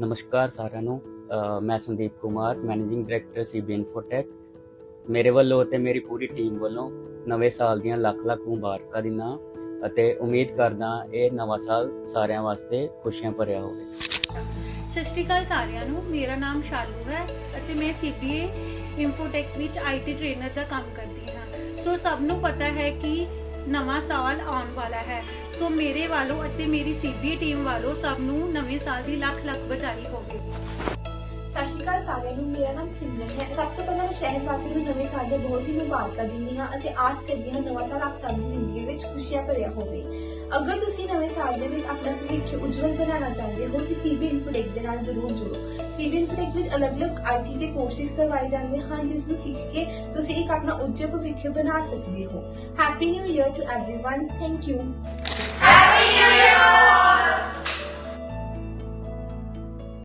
ਨਮਸਕਾਰ ਸਾਰਿਆਂ ਨੂੰ। ਮੈਂ Sandeep Kumar, managing director CB Infotech ਮੇਰੇ ਵੱਲੋਂ ਤੇ ਮੇਰੀ ਪੂਰੀ ਟੀਮ ਵੱਲੋਂ ਨਵੇਂ ਸਾਲ ਦੀਆਂ ਲੱਖ ਲੱਖ ਮੁਬਾਰਕਾਂ ਦਿੰਦਾ ਅਤੇ ਉਮੀਦ ਕਰਦਾ ਇਹ ਨਵਾਂ ਸਾਲ ਸਾਰਿਆਂ ਵਾਸਤੇ ਖੁਸ਼ੀਆਂ ਭਰਿਆ ਹੋਵੇ। ਸਤਿ ਸ਼੍ਰੀ ਅਕਾਲ ਸਾਰਿਆਂ ਨੂੰ। ਮੇਰਾ ਨਾਮ ਸ਼ਾਲੂ ਹੈ ਅਤੇ ਮੈਂ ਸੀਬੀਏ ਇਨਫੋਟੈਕ ਵਿੱਚ ਆਈਟੀ ਟ੍ਰੇਨਰ ਦਾ ਕੰਮ ਕਰਦੀ ਹਾਂ। ਸੋ ਸਭ ਨੂੰ ਪਤਾ ਹੈ ਕਿ ਨਵਾਂ ਸਾਲ ਆਉਣ ਵਾਲਾ ਹੈ। ਸੋ ਮੇਰੇ ਵੱਲੋਂ ਅਤੇ ਮੇਰੀ ਸੀਬੀਏ ਟੀਮ ਵੱਲੋਂ ਸਭ ਨੂੰ ਨਵੇਂ ਸਾਲ ਦੀ ਲੱਖ ਲੱਖ ਵਧਾਈ ਹੋ ਸਤਿ ਸ਼੍ਰੀ ਅਕਾਲ ਸਾਰਿਆਂ ਨੂੰ ਮੇਰਾ ਨਾਮ ਸਿਮਰਨ ਹੈ ਸਭ ਤੋਂ ਪਹਿਲਾਂ ਮੈਂ ਸ਼ਹਿਰ ਵਾਸੀਆਂ ਨੂੰ ਨਵੇਂ ਸਾਲ ਦੇ ਬਹੁਤ ਹੀ ਮੁਬਾਰਕਾਂ ਦਿੰਦੀ ਹਾਂ ਅਤੇ ਆਸ ਕਰਦੀ ਹਾਂ ਨਵਾਂ ਸਾਲ ਆਪ ਸਭ ਦੀ ਜ਼ਿੰਦਗੀ ਵਿੱਚ ਖੁਸ਼ੀਆਂ ਭਰਿਆ ਹੋਵੇ ਅਗਰ ਤੁਸੀਂ ਨਵੇਂ ਸਾਲ ਦੇ ਵਿੱਚ ਆਪਣਾ ਭਵਿੱਖ ਉਜਵਲ ਬਣਾਉਣਾ ਚਾਹੁੰਦੇ ਹੋ ਤਾਂ ਸੀਬੀ ਇਨਫੋਟੈਕ ਦੇ ਨਾਲ ਜ਼ਰੂਰ ਜੁੜੋ ਸੀਬੀ ਇਨਫੋਟੈਕ ਵਿੱਚ ਅਲੱਗ-ਅਲੱਗ ਆਈਟੀ ਦੇ ਕੋਰਸਿਸ ਕਰਵਾਏ ਜਾਂਦੇ ਹਨ ਜਿਸ ਨੂੰ ਸਿੱਖ ਕੇ ਤੁਸੀਂ ਇੱਕ ਆਪਣਾ ਉੱਜਵਲ ਭਵਿੱਖ ਬਣਾ ਸਕਦੇ ਹੋ happy new year to everyone thank you Happy New Year!